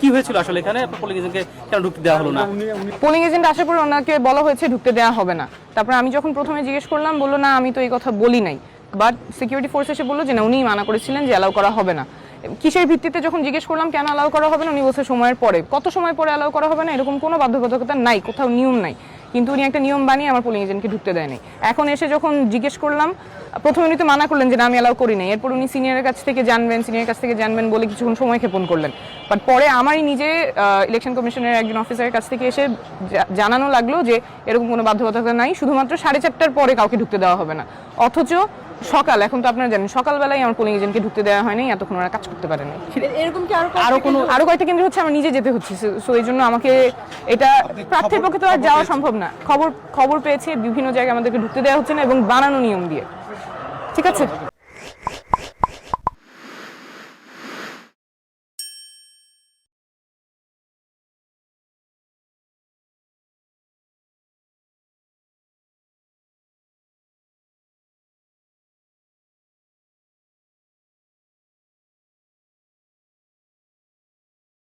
কি হয়েছিল আসলে এখানে? পোলিং এজেন্টকে কেন ঢুকতে দেওয়া হলো না? পোলিং এজেন্ট আসার পর ওনাকে বলা হয়েছে ঢুকতে দেওয়া হবে না। তারপর আমি যখন প্রথমে জিজ্ঞেস করলাম, বলল, না, আমি তো এই কথা বলি নাই। বাট সিকিউরিটি ফোর্স এসে বলল যে, না, উনিই মানা করেছিলেন যে অ্যালাউ করা হবে না। কিসের ভিত্তিতে যখন জিজ্ঞেস করলাম, কেন অ্যালাউ করা হবে না? উনি বলছে, সময়ের পরে। কত সময় পরে অ্যালাউ করা হবে না? এরকম কোনো বাধ্যবাধকতা নাই, কোথাও নিয়ম নাই। কিন্তু উনি একটা নিয়ম বানিয়ে আমার পোলিং এজেন্টকে ঢুকতে দেয়নি। এখন এসে যখন জিজ্ঞেস করলাম, প্রথমে উনি তো মানা করলেন যে না, আমি অ্যালাউ করি নাই। এরপর উনি সিনিয়রের কাছ থেকে জানবেন সিনিয়রের কাছ থেকে জানবেন বলে কিছুক্ষণ সময় ক্ষেপণ করলেন। বাট পরে আমারই নিজে ইলেকশন কমিশনের একজন অফিসারের কাছ থেকে এসে জানানো লাগল যে এরকম কোনো বাধ্যবাধকতা নাই, শুধুমাত্র সাড়ে চারটার পরে কাউকে ঢুকতে দেওয়া হবে না। অথচ সকাল এখন তো আপনারা জানেন সকালবেলায় আমার পোলিং এজেন্টকে ঢুকতে দেওয়া হয়নি এতক্ষণ ওরা কাজ করতে পারেনি। এরকম কি আরও আরও কোনো আরও কয়েকটা কেন্দ্র হচ্ছে আমার নিজে যেতে হচ্ছে। সো এই জন্য আমাকে এটা প্রার্থীর পক্ষে তো আর যাওয়া সম্ভব না। খবর খবর পেয়েছে বিভিন্ন জায়গায় আমাদেরকে ঢুকতে দেওয়া হচ্ছে না এবং বানানো নিয়ম দিয়ে। ঠিক আছে?